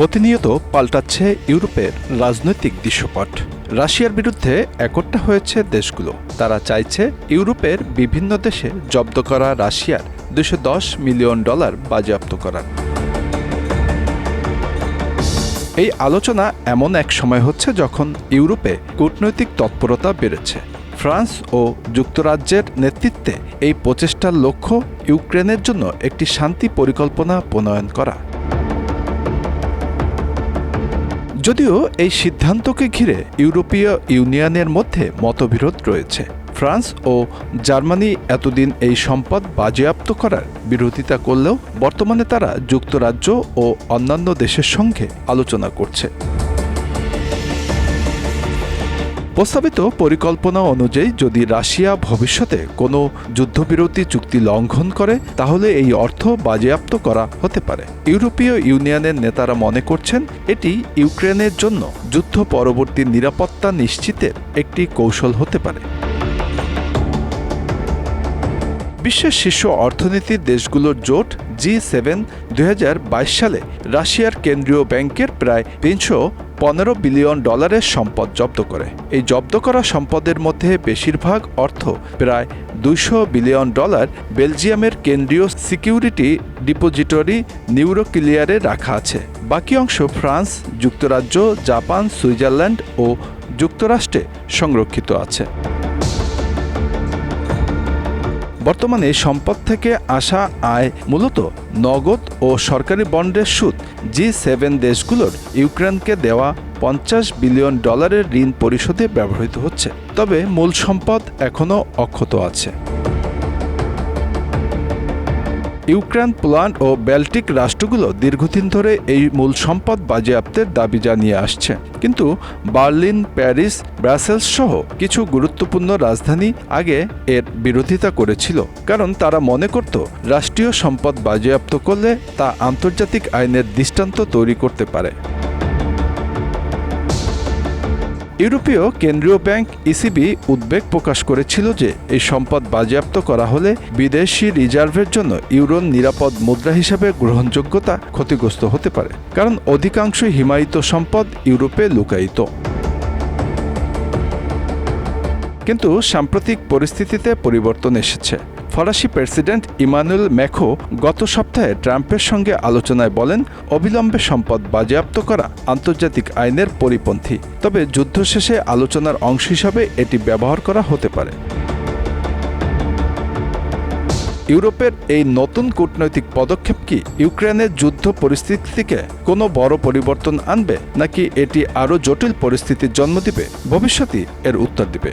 প্রতিনিয়ত পাল্টাচ্ছে ইউরোপের রাজনৈতিক দৃশ্যপট। রাশিয়ার বিরুদ্ধে একট্টা হয়েছে দেশগুলো। তারা চাইছে ইউরোপের বিভিন্ন দেশে জব্দ করা রাশিয়ার দুশো মিলিয়ন ডলার বাজেয়াপ্ত করার। এই আলোচনা এমন এক সময় হচ্ছে যখন ইউরোপে কূটনৈতিক তৎপরতা বেড়েছে। ফ্রান্স ও যুক্তরাজ্যের নেতৃত্বে এই প্রচেষ্টার লক্ষ্য ইউক্রেনের জন্য একটি শান্তি পরিকল্পনা প্রণয়ন করা। যদিও এই সিদ্ধান্তকে ঘিরে ইউরোপীয় ইউনিয়নের মধ্যে মতবিরোধ রয়েছে। ফ্রান্স ও জার্মানি এতদিন এই সম্পদ বাজেয়াপ্ত করার বিরোধিতা করলেও বর্তমানে তারা যুক্তরাজ্য ও অন্যান্য দেশের সঙ্গে আলোচনা করছে। প্রস্তাবিত পরিকল্পনা অনুযায়ী যদি রাশিয়া ভবিষ্যতে কোনো যুদ্ধবিরতি চুক্তি লঙ্ঘন করে, তাহলে এই অর্থ বাজেয়াপ্ত করা হতে পারে। ইউরোপীয় ইউনিয়নের নেতারা মনে করছেন, এটি ইউক্রেনের জন্য যুদ্ধ পরবর্তী নিরাপত্তা নিশ্চিতের একটি কৌশল হতে পারে। বিশ্বের শীর্ষ অর্থনীতির দেশগুলোর জোট জি সেভেন দু হাজার বাইশ সালে রাশিয়ার কেন্দ্রীয় ব্যাংকের প্রায় তিনশো পনেরো বিলিয়ন ডলারের সম্পদ জব্দ করে। এই জব্দ করা সম্পদের মধ্যে বেশিরভাগ অর্থ প্রায় দুইশো বিলিয়ন ডলার বেলজিয়ামের কেন্দ্রীয় সিকিউরিটি ডিপোজিটরি নিউরোক্লিয়ারে রাখা আছে। বাকি অংশ ফ্রান্স, যুক্তরাজ্য, জাপান, সুইজারল্যান্ড ও যুক্তরাষ্ট্রে সংরক্ষিত আছে। বর্তমানে সম্পদ থেকে আসা আয় মূলত নগদ ও সরকারি বন্ডের সুদ। জি সেভেন দেশগুলোর ইউক্রেনকে দেওয়া পঞ্চাশ বিলিয়ন ডলারের ঋণ পরিশোধে ব্যবহৃত হচ্ছে। তবে মূল সম্পদ এখনও অক্ষত আছে। ইউক্রেন, পোল্যান্ড ও ব্যাল্টিক রাষ্ট্রগুলো দীর্ঘদিন ধরে এই মূল সম্পদ বাজেয়াপ্তের দাবি জানিয়ে আসছে। কিন্তু বার্লিন, প্যারিস, ব্রাসেলস সহ কিছু গুরুত্বপূর্ণ রাজধানী আগে এর বিরোধিতা করেছিল, কারণ তারা মনে করত রাষ্ট্রীয় সম্পদ বাজেয়াপ্ত করলে তা আন্তর্জাতিক আইনের দৃষ্টান্ত তৈরি করতে পারে। ইউরোপীয় কেন্দ্রীয় ব্যাংক ইসিবি উদ্বেগ প্রকাশ করেছিল যে এই সম্পদ বাজেয়াপ্ত করা হলে বিদেশি রিজার্ভের জন্য ইউরোর নিরাপদ মুদ্রা হিসাবে গ্রহণযোগ্যতা ক্ষতিগ্রস্ত হতে পারে, কারণ অধিকাংশ হিমায়িত সম্পদ ইউরোপে লুকায়িত। কিন্তু সাম্প্রতিক পরিস্থিতিতে পরিবর্তন এসেছে। ফরাসি প্রেসিডেন্ট ইমানুয়েল ম্যাখো গত সপ্তাহে ট্রাম্পের সঙ্গে আলোচনায় বলেন, অবিলম্বে সম্পদ বাজেয়াপ্ত করা আন্তর্জাতিক আইনের পরিপন্থী। তবে যুদ্ধ শেষে আলোচনার অংশ হিসাবে এটি ব্যবহার করা হতে পারে। ইউরোপের এই নতুন কূটনৈতিক পদক্ষেপ কি ইউক্রেনের যুদ্ধ পরিস্থিতিকে কোনো বড় পরিবর্তন আনবে, নাকি এটি আরও জটিল পরিস্থিতির জন্ম দিবে? ভবিষ্যতই এর উত্তর দিবে।